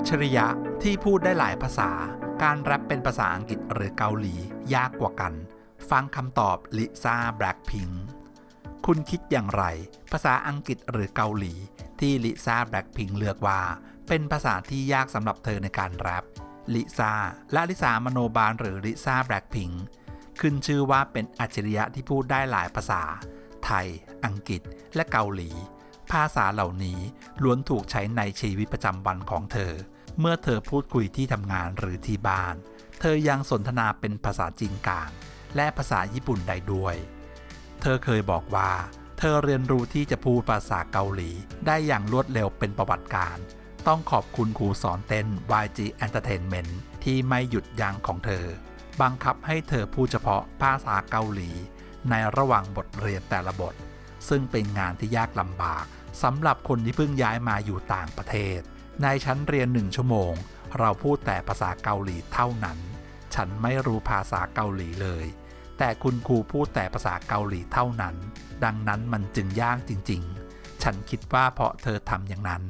จฉริยะที่พูดได้หลายภาษา การแรปเป็นภาษาอังกฤษหรือเกาหลียากกว่ากัน ฟังคำตอบลิซ่าแบล็ k พิงคุณคิดอย่างไร ภาษาอังกฤษหรือเกาหลี ที่ลิซ่าแบล็ k พิงเลือกว่า เป็นภาษาที่ยากสำหรับเธอในการแรปลิซ่าและลิซามโนบาลหรือลิซ่าแบล็ k พิงขึ้นชื่อว่าเป็นอัจฉริยะที่พูดได้หลายภาษา ไทย อังกฤษ และเกาหลี ภาษาเหล่านี้ล้วนถูกใช้ในชีวิตประจำวันของเธอ เมื่อเธอพูดคุยที่ทำงานหรือที่บ้าน เธอยังสนทนาเป็นภาษาจีนกลาง และภาษาญี่ปุ่นได้ด้วย เธอเคยบอกว่า เธอเรียนรู้ที่จะพูดภาษาเกาหลีได้อย่างรวดเร็วเป็นประวัติการ ต้องขอบคุณครูสอนเต้น YG Entertainment ที่ไม่หยุดยั้งของเธอ บังคับให้เธอพูดเฉพาะภาษาเกาหลี ในระหว่างบทเรียนแต่ละบท ซึ่งเป็นงานที่ยากลำบาก สำหรับคนที่เพิ่งย้ายมาอยู่ต่างประเทศ ในชั้นเรียนหนึ่งชั่วโมง เราพูดแต่ภาษาเกาหลีเท่านั้น ฉันไม่รู้ภาษาเกาหลีเลย แต่คุณครูพูดแต่ภาษาเกาหลีเท่านั้น ดังนั้นมันจึงยากจริง ๆ ฉันคิดว่าเพราะเธอทำอย่างนั้น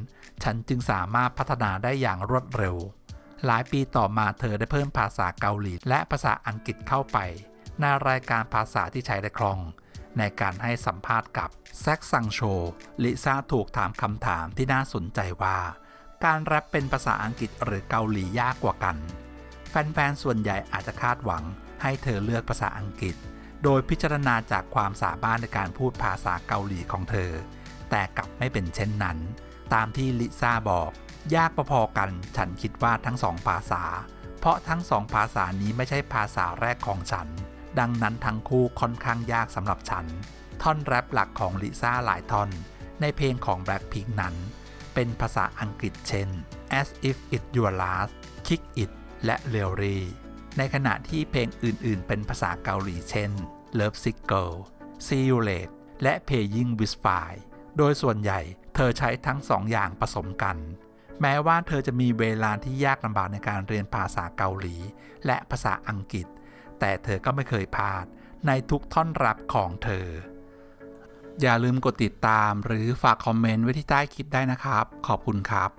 ฉันจึงสามารถพัฒนาได้อย่างรวดเร็ว หลายปีต่อมาเธอได้เพิ่มภาษาเกาหลีและภาษาอังกฤษเข้าไปในรายการภาษาที่ใช้ได้คล่อง ในการให้สัมภาษณ์กับแซกซังโช ลิซ่าถูกถามคำถามที่น่าสนใจว่า การแรปเป็นภาษาอังกฤษหรือเกาหลียากกว่ากัน แฟนๆ ส่วนใหญ่อาจจะคาดหวังให้เธอเลือกภาษาอังกฤษ โดยพิจารณาจากความสามารถในการพูดภาษาเกาหลีของเธอ แต่กลับไม่เป็นเช่นนั้น ตามที่ลิซ่าบอก ยากพอๆกัน ฉันคิดว่าทั้งสองภาษา เพราะทั้งสองภาษานี้ไม่ใช่ภาษาแรกของฉัน ดังนั้นทั้งคู่ค่อนข้างยากสำหรับฉัน ท่อนแรปหลักของลิซ่าหลายท่อน ในเพลงของ Blackpink นั้น เป็นภาษาอังกฤษเช่น as if it your last kick it และ r e a l y ในขณะที่เพลงอื่นๆ เป็นภาษาเกาหลีเช่น Love Sick Girl See You Late และ Paying with Fire โดยส่วนใหญ่เธอใช้ทั้งสองอย่างผสมกัน แม้ว่าเธอจะมีเวลาที่ยากลำบากในการเรียนภาษาเกาหลี และภาษาอังกฤษ แต่เธอก็ไม่เคยพลาดในทุกท่อนรับของเธอ อย่าลืมกดติดตามหรือฝากคอมเมนต์ไว้ที่ใต้คลิปได้นะครับ ขอบคุณครับ